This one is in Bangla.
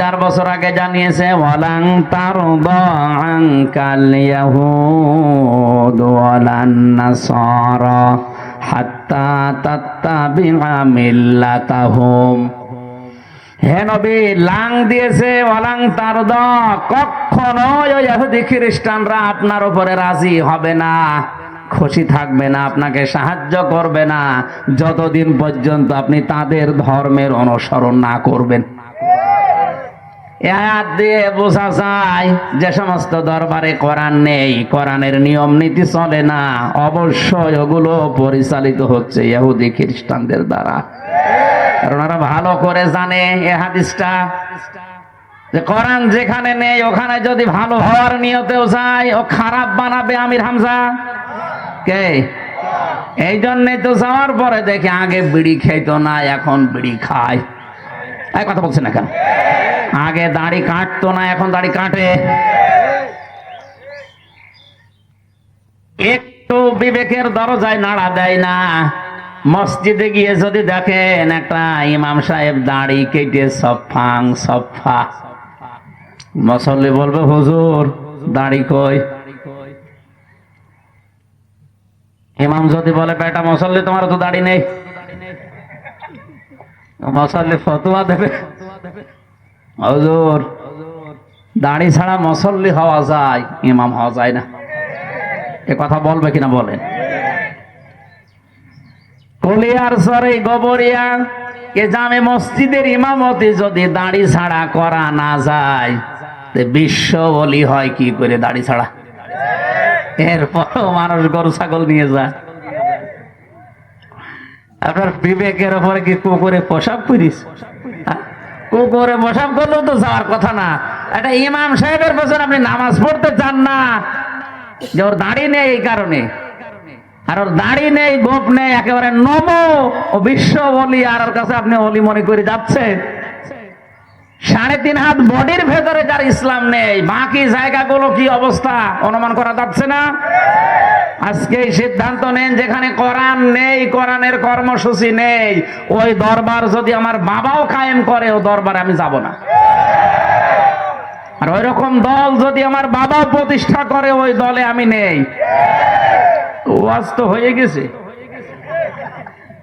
চার বছর আগে জানিয়েছে, ওয়ালাং তার আঙ্কাল ইয়াহুদ ওয়ালান নাসারা হাত্তা তাত্তাবিআ মিল্লাতাহুম। হে নবী, লাং দিয়েছে, ওয়ালাং তার দ কখনো খ্রিস্টানরা আপনার উপরে রাজি হবে না, খুশি থাকবে না, আপনাকে সাহায্য করবে না, যতদিন পর্যন্ত আপনি তাদের ধর্মের অনুসরণ না করবেন। আয়াত দিয়ে বোঝা যায় যে সমস্ত দরবারে কোরআন নেই, কোরআনের নিয়ম নীতি চলে না, অবশ্যই ওগুলো পরিচালিত হচ্ছে ইহুদি খ্রিস্টানদের দ্বারা। কারণ ওরা ভালো করে জানে এ হাদিসটা। যে কোরআন যেখানে নেই, ওখানে যদি ভালো হওয়ার নিয়তেও যায়, ও খারাপ বানাবে আমির হামজা। কে? এই জন্যে তো যাওয়ার পরে দেখি আগে বিড়ি খেতো না, এখন বিড়ি খায়। কথা বলছেন না কেন? আগে দাড়ি কাটতো না, এখন দাড়ি কাটে। একটু বিবেকের দরজায় নাড়া দেয় না। মসজিদে গিয়ে যদি দেখেন একটা ইমাম সাহেব দাড়ি কেটে সফাং, সফা। মসল্লি বলবে, হুজুর, দাড়ি কই? ইমাম যদি বলে, বেটা মসল্লি, তোমার তো দাড়ি নেই। মসল্লি ফতুয়া দেবে। হুজুর, দাড়ি ছাড়া মসল্লি হওয়া যায়, ইমাম হওয়া যায় না। এ কথা বলবে কিনা বলেন। কলিয়ার সরে গবরিয়া কে জামে মসজিদের ইমামতি যদি দাড়ি ছাড়া করা না যায় বিশ্ব বলি হয় কি করে দাড়ি ছাড়া? এরপরও মানুষ গরু, ছাগল নিয়ে যায়। আপনার বিবেকের ওপরে কি কুকুরে পোশাক করিস? কুকুরে পোশাক করলেও তো যাওয়ার কথা না। একটা ইমাম সাহেবের পেছনে আপনি নামাজ পড়তে চান না। যে ওর দাড়ি নেই এই কারণে। আর ওর দাড়ি নেই, গোপ নেই, একেবারে নম ও বিশ্ব বলি আর ওর কাছে আপনি অলি মনে করে যাচ্ছেন। সাড়ে তিন হাত বডির ভেতরে যার ইসলাম নেই, বাকি জায়গাগুলো কি অবস্থা অনুমান করা যাচ্ছে না? আজকে সিদ্ধান্ত নেন যেখানে কোরআন নেই, কোরআনের কর্মসূচি নেই। ওই দরবার যদি আমার বাবাও কায়েম করে, ও দরবার আমি যাব না। আর ওই রকম দল যদি আমার বাবা প্রতিষ্ঠা করে, ওই দলে আমি নেই। ওয়াজ তো হয়ে গেছে।